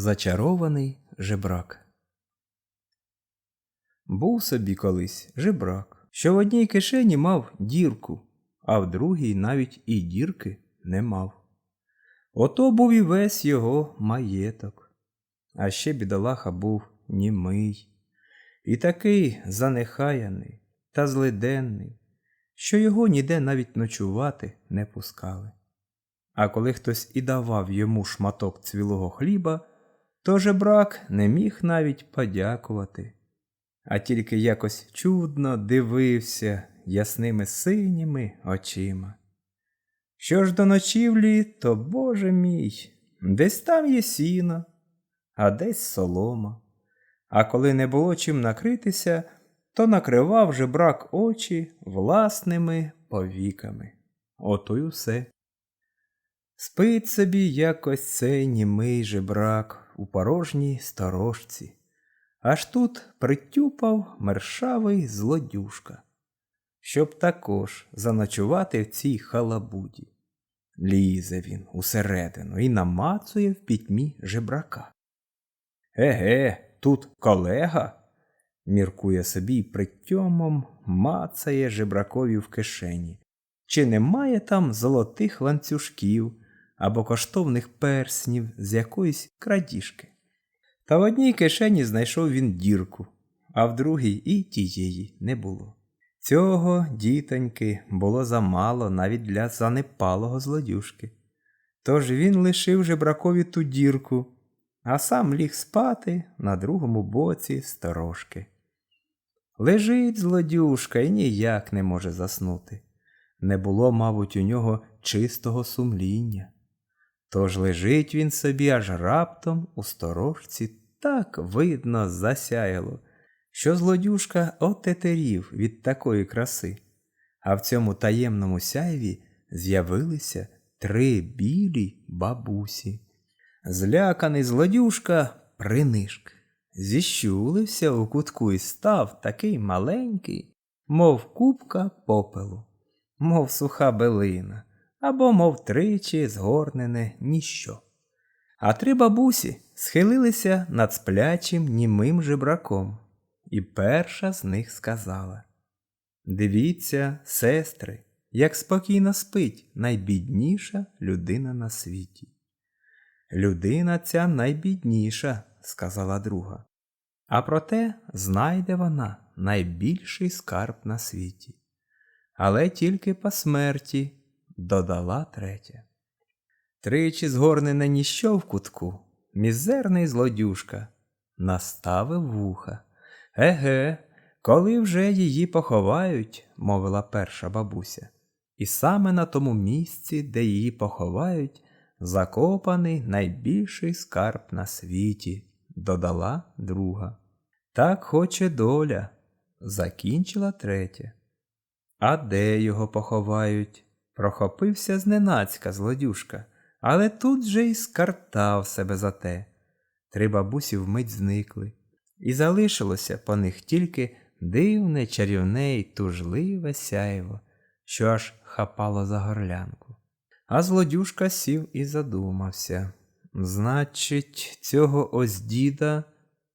Зачарований жебрак. Був собі колись жебрак, що в одній кишені мав дірку, а в другій навіть і дірки не мав. Ото був і весь його маєток. А ще бідолаха був німий, і такий занехаяний та злиденний, що його ніде навіть ночувати не пускали. А коли хтось і давав йому шматок цвілого хліба, то жебрак не міг навіть подякувати, а тільки якось чудно дивився ясними синіми очима. Що ж до ночівлі, то, Боже мій, десь там є сіно, а десь солома. А коли не було чим накритися, то накривав жебрак очі власними повіками. Ото й усе. Спить собі якось цей німий жебрак у порожній сторожці. Аж тут притюпав мершавий злодюшка, щоб також заночувати в цій халабуді. Лізе він усередину і намацує в пітьмі жебрака. Еге, тут колега, міркує собі й притьомом мацає жебракові в кишені. Чи немає там золотих ланцюжків або коштовних перснів з якоїсь крадіжки? Та в одній кишені знайшов він дірку, а в другій і тієї не було. Цього, дітоньки, було замало навіть для занепалого злодюшки. Тож він лишив жебракові ту дірку, а сам ліг спати на другому боці сторожки. Лежить злодюшка і ніяк не може заснути. Не було, мабуть, у нього чистого сумління. Тож лежить він собі аж раптом у сторожці так видно засяяло, що злодюшка отетерів від такої краси, а в цьому таємному сяйві з'явилися три білі бабусі. Зляканий злодюшка принишк, зіщулився у кутку і став такий маленький, мов купка попелу, мов суха белина, або мов тричі згорнене ніщо. А три бабусі схилилися над сплячим німим жебраком, і перша з них сказала Дивіться, сестри, як спокійно спить найбідніша людина на світі. Людина ця найбідніша, сказала друга, а проте знайде вона найбільший скарб на світі. Але тільки по смерті додала третя. Тричі згорнене ніщо в кутку, мізерний злодюшка, наставив вуха. Еге, коли вже її поховають, мовила перша бабуся, і саме на тому місці, де її поховають, закопаний найбільший скарб на світі, додала друга. Так хоче доля, закінчила третя. А де його поховають? Прохопився зненацька злодюшка, але тут же й скартав себе за те. Три бабусі вмить зникли, і залишилося по них тільки дивне, чарівне й тужливе сяйво, що аж хапало за горлянку. А злодюшка сів і задумався. Значить, цього ось діда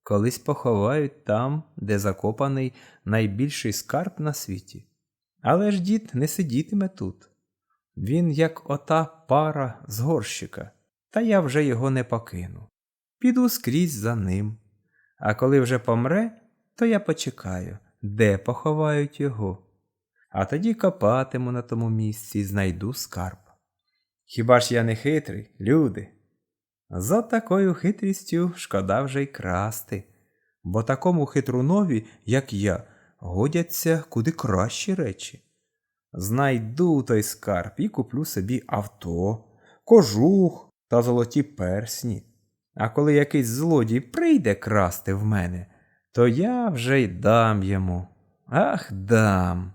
колись поховають там, де закопаний найбільший скарб на світі. Але ж дід не сидітиме тут. Він, як ота пара з горщика, та я вже його не покину. Піду скрізь за ним. А коли вже помре, то я почекаю, де поховають його. А тоді копатиму на тому місці і знайду скарб. Хіба ж я не хитрий, люди? За такою хитрістю шкода вже й красти, бо такому хитрунові, як я, годяться куди кращі речі. Знайду той скарб і куплю собі авто, кожух та золоті персні. А коли якийсь злодій прийде красти в мене, то я вже й дам йому. Ах, дам.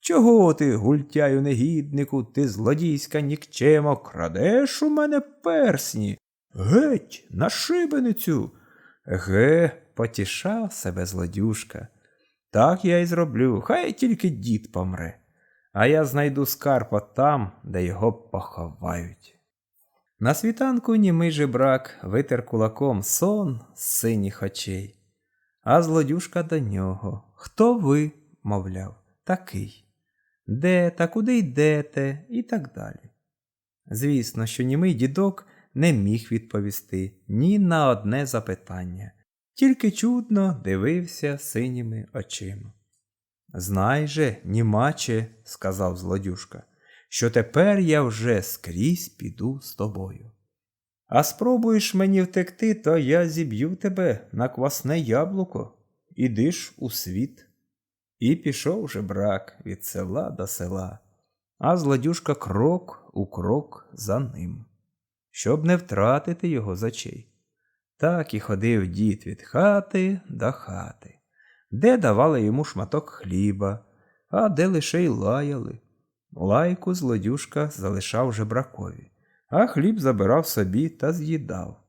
Чого ти, гультяю негіднику, ти злодійська нікчемо, крадеш у мене персні? Геть, на шибеницю. Ге, потішав себе злодюшка. Так я й зроблю, хай тільки дід помре, а я знайду скарпа там, де його поховають. На світанку німий жебрак витер кулаком сон з синіх очей. А злодюшка до нього. Хто ви? мовляв, такий. Де та куди йдете? і так далі. Звісно, що німий дідок не міг відповісти ні на одне запитання, тільки чудно дивився синіми очима. Знай же, німаче, сказав злодюшка, що тепер я вже скрізь піду з тобою. А спробуєш мені втекти, то я зіб'ю тебе на квасне яблуко. Іди ж у світ. І пішов же брак від села до села, а злодюшка крок у крок за ним, щоб не втратити його з очей. Так і ходив дід від хати до хати, де давали йому шматок хліба, а де лише й лаяли. Лайку злодюшка залишав жебракові, а хліб забирав собі та з'їдав.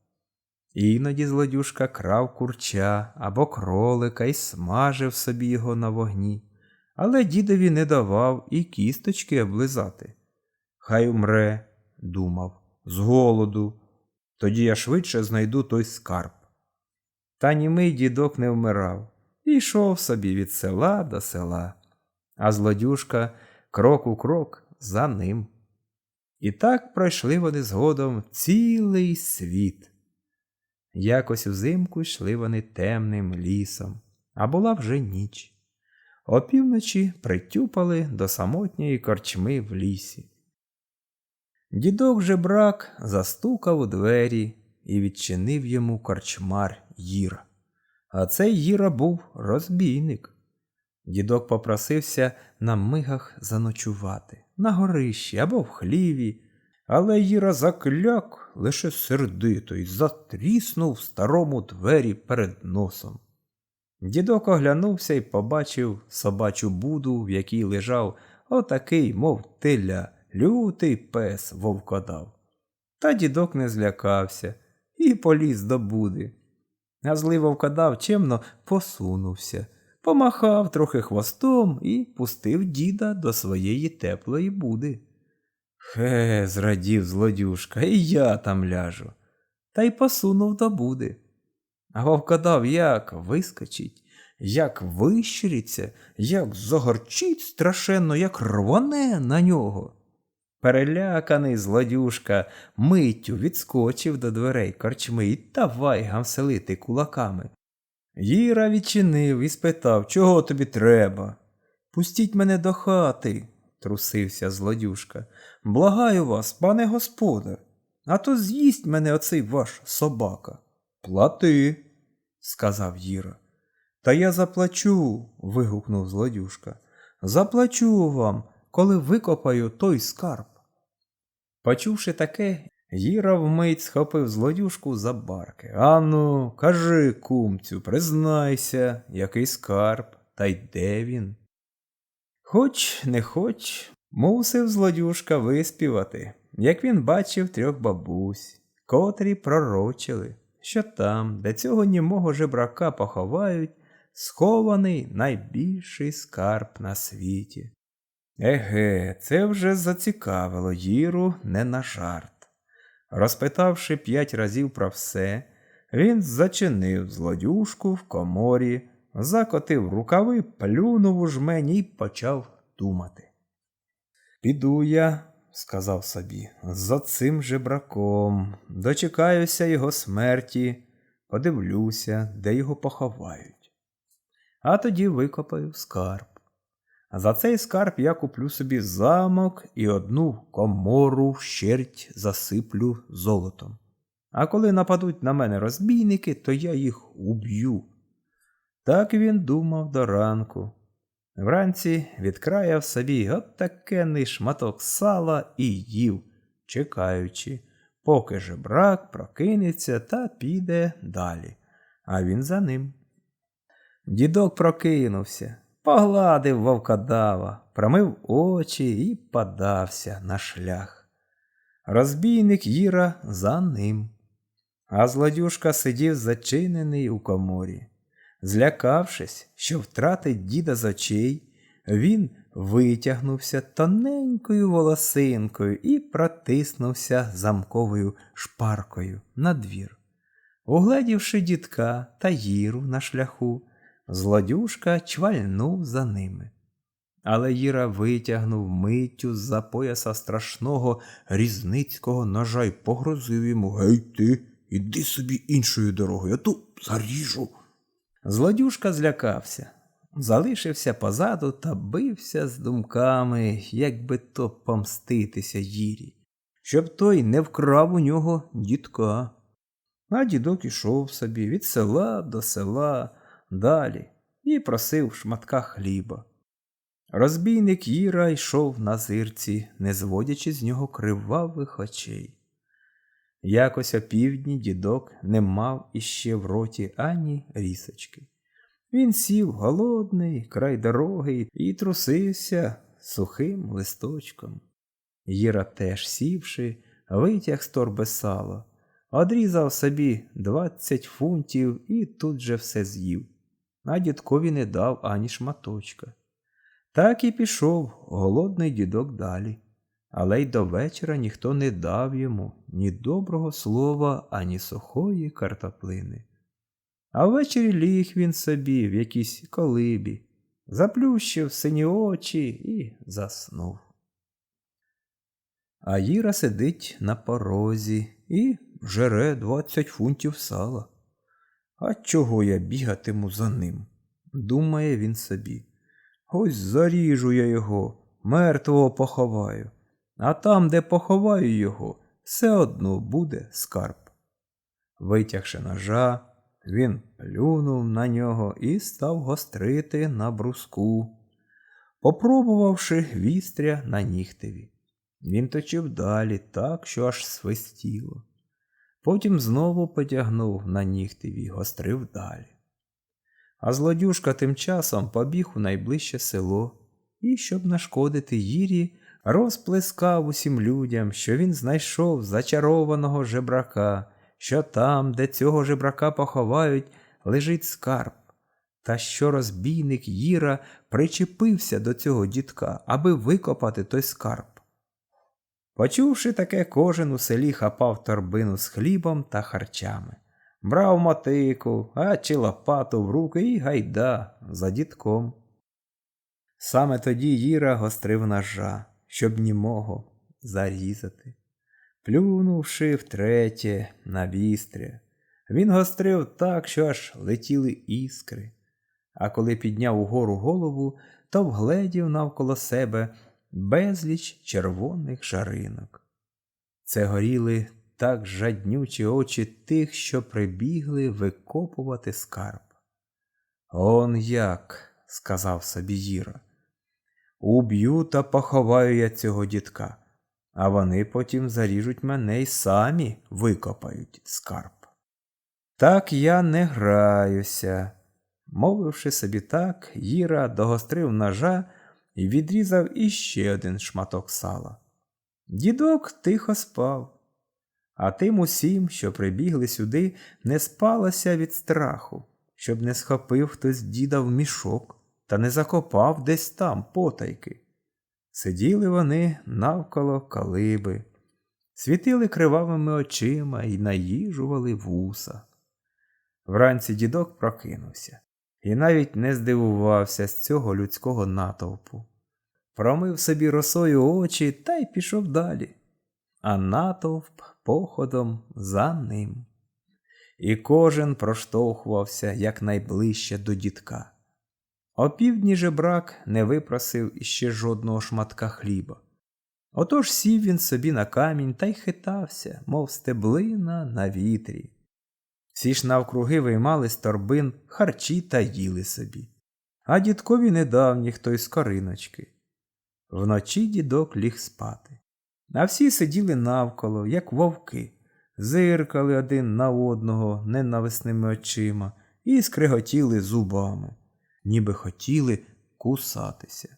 Іноді злодюшка крав курча або кролика і смажив собі його на вогні, але дідові не давав і кісточки облизати. Хай умре, думав, з голоду, тоді я швидше знайду той скарб. Та німий дідок не вмирав і йшов собі від села до села, а злодюшка крок у крок за ним. І так пройшли вони згодом цілий світ. Якось взимку йшли вони темним лісом, а була вже ніч. Опівночі притюпали до самотньої корчми в лісі. Дідок же брак застукав у двері і відчинив йому корчмар Їра. А цей Їра був розбійник. Дідок попросився на мигах заночувати, на горищі або в хліві, але Їра закляк лише сердито й затріснув старому двері перед носом. Дідок оглянувся і побачив собачу буду, в якій лежав отакий, мов теля, лютий пес вовкодав. Та дідок не злякався і поліз до буди. А злий вовкодав чемно посунувся, помахав трохи хвостом і пустив діда до своєї теплої буди. Хе, зрадів злодюшка, і я там ляжу. Та й посунув до буди. А вовкодав як вискочить, як вищириться, як загорчить страшенно, як рвоне на нього. Переляканий злодюшка миттю відскочив до дверей корчми і давай гамселити кулаками. Їра відчинив і спитав, чого тобі треба? Пустіть мене до хати, трусився злодюшка. Благаю вас, пане господар, а то з'їсть мене оцей ваш собака. Плати, сказав Їра. Та я заплачу. вигукнув злодюшка. Заплачу вам, коли викопаю той скарб. Почувши таке, Їра вмить схопив злодюшку за барки. Ану, кажи, кумцю, признайся, який скарб, та й де він. Хоч не хоч, мусив злодюшка виспівати, як він бачив трьох бабусь, котрі пророчили, що там, де цього німого жебрака поховають, схований найбільший скарб на світі. Еге, це вже зацікавило Їру не на жарт. Розпитавши п'ять разів про все, він зачинив злодюшку в коморі, закотив рукави, плюнув у жмені і почав думати. Піду я, сказав собі, за цим жебраком, дочекаюся його смерті, подивлюся, де його поховають. А тоді викопаю скарб. За цей скарб я куплю собі замок і одну комору вщерть засиплю золотом. А коли нападуть на мене розбійники, то я їх уб'ю. Так він думав до ранку. Вранці відкраяв собі отакенний шматок сала і їв, чекаючи, поки жебрак прокинеться та піде далі, а він за ним. Дідок прокинувся, погладив вовкодава, промив очі і подався на шлях. Розбійник Їра за ним, а злодюшка сидів зачинений у коморі. Злякавшись, що втратить діда з очей, він витягнувся тоненькою волосинкою і протиснувся замковою шпаркою на двір. Угледівши дідка та Їру на шляху, злодюшка чвальнув за ними. Але Їра витягнув миттю з-за пояса страшного різницького ножа й погрозив йому Гей ти, іди собі іншою дорогою, а ту заріжу. Злодюшка злякався, залишився позаду та бився з думками, як би то помститися Їрі, щоб той не вкрав у нього дідка. А дідок ішов собі від села до села далі і просив шматка хліба. Розбійник Їра йшов на зирці, не зводячи з нього кривавих очей. Якось опівдні дідок не мав іще в роті ані рісочки. Він сів голодний, край дороги і трусився сухим листочком. Їра теж сівши, витяг з торби сало, одрізав собі двадцять фунтів і тут же все з'їв, а дідкові не дав ані шматочка. Так і пішов голодний дідок далі, але й до вечора ніхто не дав йому ні доброго слова, ані сухої картоплини. А ввечері ліг він собі в якійсь колибі, заплющив сині очі і заснув. А Їра сидить на порозі і жере двадцять фунтів сала. А чого я бігатиму за ним? думає він собі. Ось заріжу я його, мертвого поховаю, а там, де поховаю його, все одно буде скарб. Витягши ножа, він плюнув на нього і став гострити на бруску, попробувавши вістря на нігтеві. Він точив далі так, що аж свистіло. Потім знову потягнув на нігтеві й гострив далі. А злодюшка тим часом побіг у найближче село і, щоб нашкодити Їрі, розплескав усім людям, що він знайшов зачарованого жебрака, що там, де цього жебрака поховають, лежить скарб, та що розбійник Їра причепився до цього дідка, аби викопати той скарб. Почувши таке, кожен у селі хапав торбину з хлібом та харчами брав мотику, а чи лопату в руки і гайда за дідком. Саме тоді Їра гострив ножа, щоб німого зарізати. Плюнувши втретє на вістря, він гострив так, що аж летіли іскри. А коли підняв угору голову, то вгледів навколо себе безліч червоних жаринок. Це горіли так жаднючі очі тих, що прибігли викопувати скарб. Он як, сказав собі Їра. Уб'ю та поховаю я цього дідка, а вони потім заріжуть мене й самі викопають скарб. Так я не граюся. Мовивши собі так, Їра догострив ножа і відрізав іще один шматок сала. Дідок тихо спав а тим усім, що прибігли сюди, не спалося від страху, щоб не схопив хтось діда в мішок та не закопав десь там потайки. Сиділи вони навколо калиби, світили кривавими очима і наїжували вуса. Вранці дідок прокинувся і навіть не здивувався з цього людського натовпу. Промив собі росою очі та й пішов далі а натовп походом за ним. І кожен проштовхувався якнайближче до дідка. Опівдні жебрак не випросив іще жодного шматка хліба. Отож сів він собі на камінь та й хитався, мов стеблина на вітрі. Всі ж навкруги виймали з торбин харчі та їли собі, а дідкові не дав ніхто й скориночки. Вночі дідок ліг спати. А всі сиділи навколо, як вовки, зиркали один на одного ненависними очима і скриготіли зубами, ніби хотіли кусатися.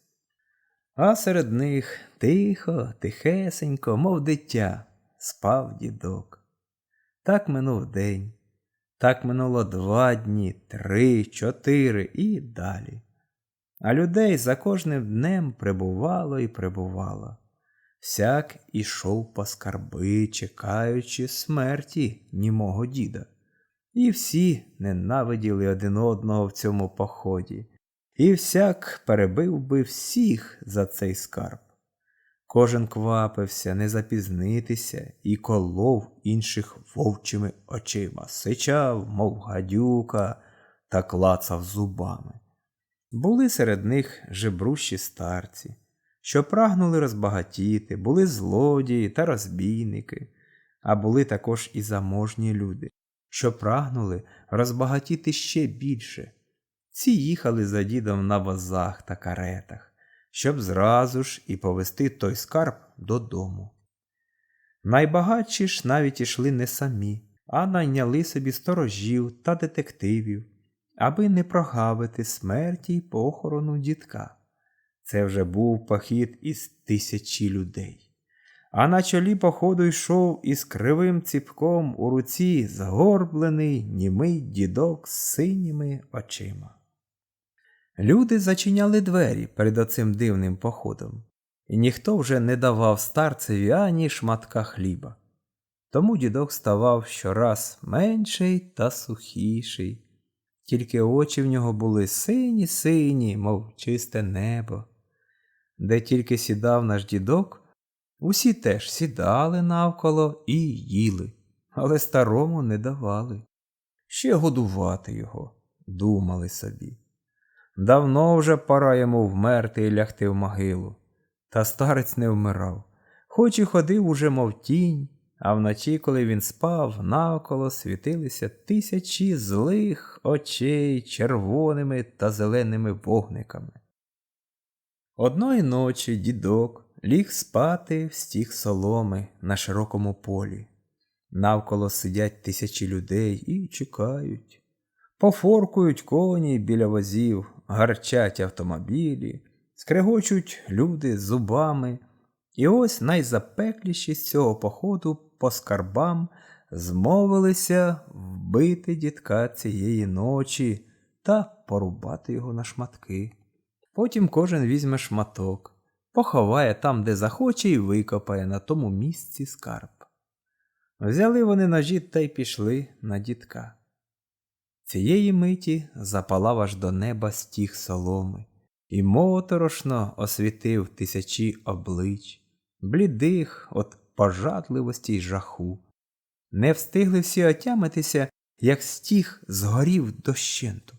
А серед них тихо, тихесенько, мов дитя, спав дідок. Так минув день, так минуло два дні, три, чотири і далі. а людей за кожним днем прибувало і прибувало. Всяк ішов по скарби, чекаючи смерті німого діда. І всі ненавиділи один одного в цьому поході, і всяк перебив би всіх за цей скарб. Кожен квапився не запізнитися і колов інших вовчими очима, сичав, мов гадюка, та клацав зубами. Були серед них жебрущі старці, що прагнули розбагатіти, були злодії та розбійники, а були також і заможні люди, що прагнули розбагатіти ще більше. Ці їхали за дідом на возах та каретах, щоб зразу ж і повести той скарб додому. Найбагатші ж навіть ішли не самі, а найняли собі сторожів та детективів, аби не прогавити смерті й похорону дідка. Це вже був похід із тисячі людей. А на чолі походу йшов із кривим ціпком у руці згорблений німий дідок з синіми очима. Люди зачиняли двері перед оцим дивним походом, і ніхто вже не давав старцеві ані шматка хліба. Тому дідок ставав щораз менший та сухіший, тільки очі в нього були сині сині, мов чисте небо. Де тільки сідав наш дідок, усі теж сідали навколо і їли, але старому не давали. Ще годувати його, думали собі. Давно вже пора йому вмерти і лягти в могилу. Та старець не вмирав, хоч і ходив уже, мов тінь, а вночі, коли він спав, навколо світилися тисячі злих очей червоними та зеленими вогниками. Одної ночі дідок ліг спати в стіг соломи на широкому полі. Навколо сидять тисячі людей і чекають. Пофоркують коні біля возів, гарчать автомобілі, скрегочуть люди зубами. І ось найзапекліші з цього походу по скарбам змовилися вбити дідка цієї ночі та порубати його на шматки. Потім кожен візьме шматок, поховає там, де захоче, і викопає на тому місці скарб. Взяли вони ножі та й пішли на дідка. Цієї миті запалав аж до неба стіг соломи, і моторошно освітив тисячі облич, блідих от пожадливості й жаху. Не встигли всі отямитися, як стіг згорів дощенту,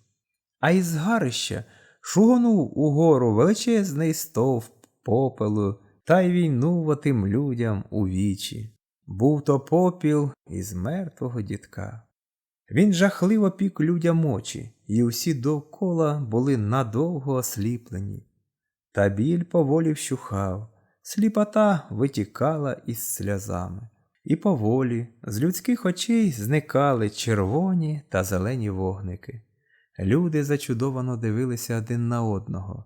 а із гарища шугонув угору величезний стовп попелу та й війнув отим людям у вічі. Був то попіл із мертвого дідка. Він жахливо пік людям очі, і усі довкола були надовго осліплені. Та біль поволі вщухав, сліпота витікала із сльозами, і поволі з людських очей зникали червоні та зелені вогники. Люди зачудовано дивилися один на одного.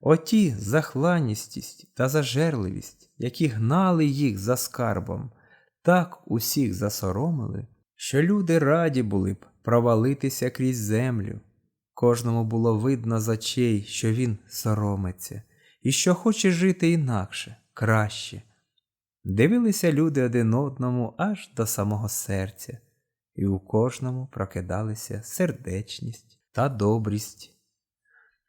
Оті захланістість та зажерливість, які гнали їх за скарбом, так усіх засоромили, що люди раді були б провалитися крізь землю. Кожному було видно з очей, що він соромиться, і що хоче жити інакше, краще. Дивилися люди один одному аж до самого серця, і у кожному прокидалися сердечність та добрість.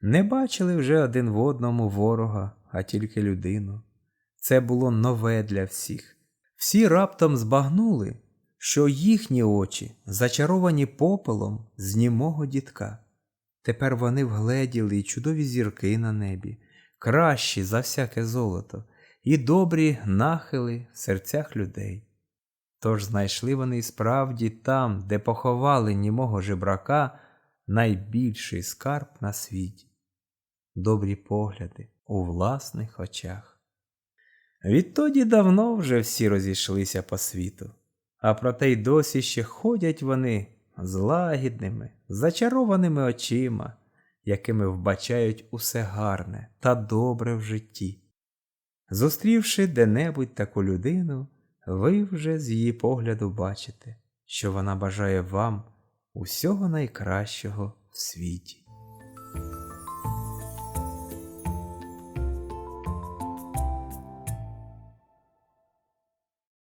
Не бачили вже один в одному ворога, а тільки людину. Це було нове для всіх. Всі раптом збагнули, що їхні очі зачаровані попелом з німого дітка. Тепер вони вгледіли й чудові зірки на небі, кращі за всяке золото, і добрі нахили в серцях людей. Тож знайшли вони і справді там, де поховали німого жебрака, найбільший скарб на світі, добрі погляди у власних очах. Відтоді давно вже всі розійшлися по світу, а проте й досі ще ходять вони з лагідними, зачарованими очима, якими вбачають усе гарне та добре в житті. Зустрівши де-небудь таку людину, ви вже з її погляду бачите, що вона бажає вам усього найкращого в світі.